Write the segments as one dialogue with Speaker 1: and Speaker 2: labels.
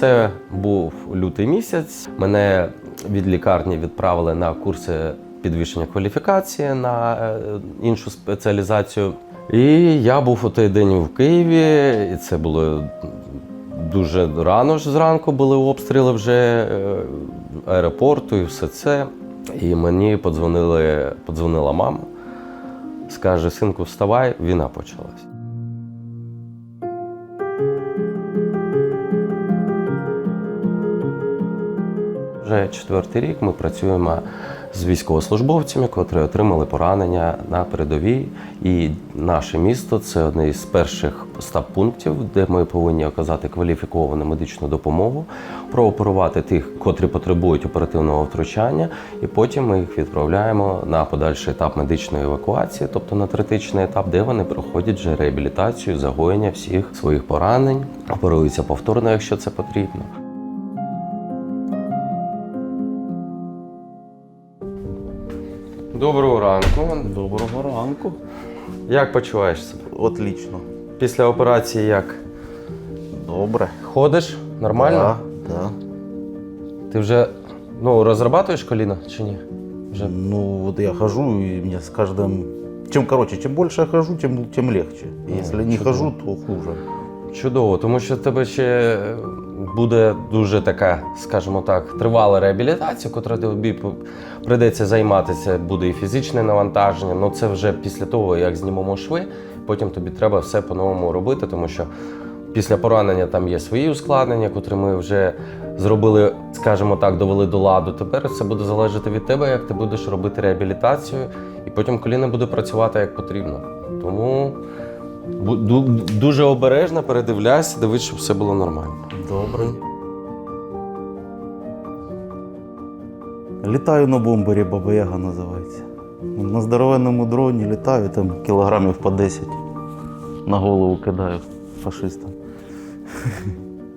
Speaker 1: Це був лютий місяць. Мене від лікарні відправили на курси підвищення кваліфікації на е, іншу спеціалізацію. І я був у той день в Києві, і це було дуже рано ж зранку були обстріли вже е, аеропорту і все це. І мені подзвонили, подзвонила мама, скаже: синку, вставай, війна почалась. Вже четвертий рік ми працюємо з військовослужбовцями, котрі отримали поранення на передовій. І наше місто це одне із перших стаб-пунктів, де ми повинні оказати кваліфіковану медичну допомогу, прооперувати тих, котрі потребують оперативного втручання, і потім ми їх відправляємо на подальший етап медичної евакуації, тобто на третичний етап, де вони проходять вже реабілітацію, загоєння всіх своїх поранень, оперуються повторно, якщо це потрібно. Доброго ранку.
Speaker 2: Доброго ранку.
Speaker 1: Як почуваєш себе?
Speaker 2: Отлично.
Speaker 1: Після операції як?
Speaker 2: Добре.
Speaker 1: Ходиш? Нормально?
Speaker 2: Да, да.
Speaker 1: Ти вже ну, розрабатуєш коліно чи ні? Вже.
Speaker 2: Ну, вот я хожу, и мне с каждым... Чем короче, чем больше я хожу, тем, тем легче. Если не
Speaker 1: чудово.
Speaker 2: хожу, то хуже.
Speaker 1: Чудово, тому що в тебе ще буде дуже така, скажімо так, тривала реабілітація, котра тобі прийдеться займатися, буде і фізичне навантаження. Ну це вже після того, як знімемо шви, потім тобі треба все по-новому робити, тому що після поранення там є свої ускладнення, котрі ми вже зробили, скажімо так, довели до ладу. Тепер це буде залежати від тебе, як ти будеш робити реабілітацію, і потім коліно буде працювати як потрібно. Тому дуже обережно передивляйся, дивись, щоб все було нормально.
Speaker 2: Добре. Літаю на бомбері, Баба Яга називається. На здоровенному дроні літаю, там кілограмів по 10 на голову кидаю фашистам.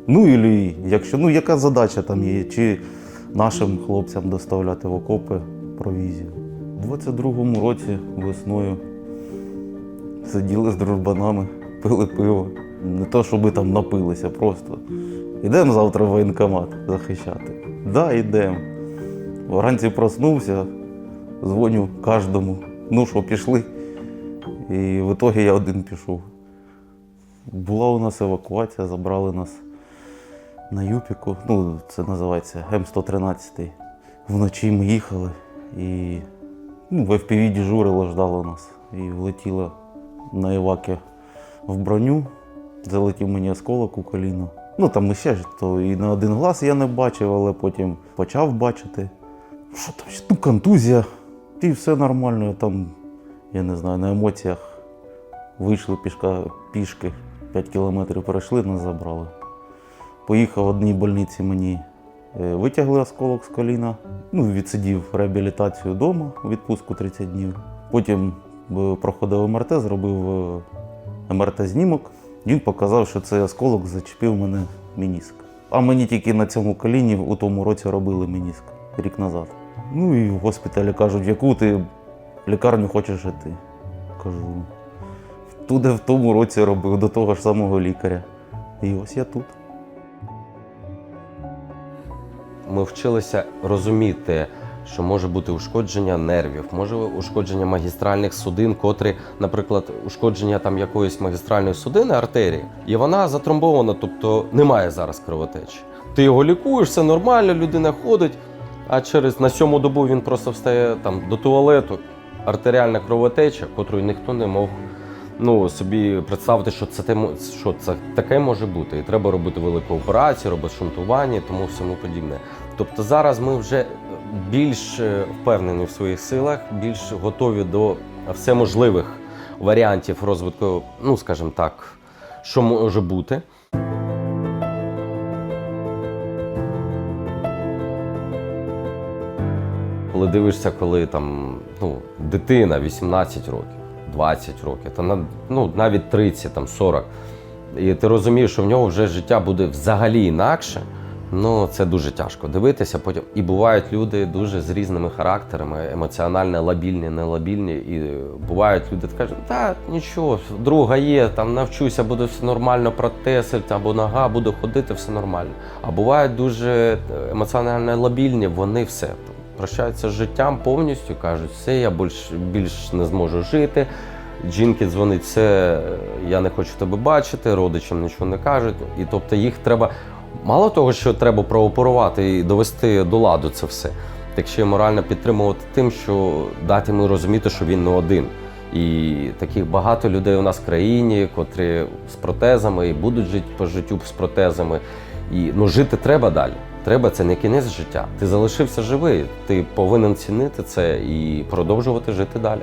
Speaker 2: Ну, і якщо, ну, яка задача там є, чи нашим хлопцям доставляти в окопи провізію. У 22-му році весною сиділи з дружбанами, пили пиво. Не то, щоб ми там напилися, просто. Ідемо завтра в воєнкомат захищати. Да, йдемо. Вранці проснувся, дзвоню кожному. Ну що, пішли. І в ітогі я один пішов. Була у нас евакуація, забрали нас на Юпіку. Ну, це називається М113. Вночі ми їхали і ну, в FPV дежурило, ждало нас. І влетіло на Іваки в броню. Залетів мені осколок у коліно. Ну там ще ж то і на один глаз я не бачив, але потім почав бачити. Що там? Ну, контузія. І все нормально. Я Там, я не знаю, на емоціях вийшли пішка, пішки, 5 кілометрів пройшли, нас забрали. Поїхав в одній больниці мені. е, Витягли осколок з коліна, ну, відсидів реабілітацію вдома у відпустку 30 днів. Потім проходив МРТ, зробив е, МРТ-знімок. Він показав, що цей осколок зачепив мене мініск. А мені тільки на цьому коліні у тому році робили мініск рік назад. Ну і в госпіталі кажуть, в яку ти лікарню хочеш іти. Кажу, туди в тому році робив до того ж самого лікаря. І ось я тут.
Speaker 1: Ми вчилися розуміти, що може бути ушкодження нервів, може ушкодження магістральних судин, котрі, наприклад, ушкодження там якоїсь магістральної судини, артерії, і вона затромбована, тобто немає зараз кровотечі. Ти його лікуєш, все нормально, людина ходить, а через на сьому добу він просто встає там до туалету. Артеріальна кровотеча, котру ніхто не мог ну, собі представити, що це, що це таке може бути. І треба робити велику операцію, робити шунтування тому всьому подібне. Тобто зараз ми вже більш е, впевнені в своїх силах, більш готові до всеможливих варіантів розвитку, ну скажімо так, що може бути. Коли дивишся, коли там ну, дитина 18 років, 20 років, та ну, навіть 30, там, 40, і ти розумієш, що в нього вже життя буде взагалі інакше, Ну, це дуже тяжко дивитися. Потім і бувають люди дуже з різними характерами, емоціонально лабільні, нелабільні. І бувають люди, які кажуть, та нічого, друга є, там навчуся, буде все нормально, протез або нога, буду ходити, все нормально. А бувають дуже е, емоціонально лабільні, вони все прощаються з життям повністю, кажуть, все, я більш, більш не зможу жити. Жінки дзвонить, все, я не хочу тебе бачити, родичам нічого не кажуть. І тобто їх треба мало того, що треба прооперувати і довести до ладу це все, так ще й морально підтримувати тим, що дати йому розуміти, що він не один. І таких багато людей у нас в країні, котрі з протезами і будуть жити по життю з протезами. І ну жити треба далі. Треба це не кінець життя. Ти залишився живий. Ти повинен цінити це і продовжувати жити далі.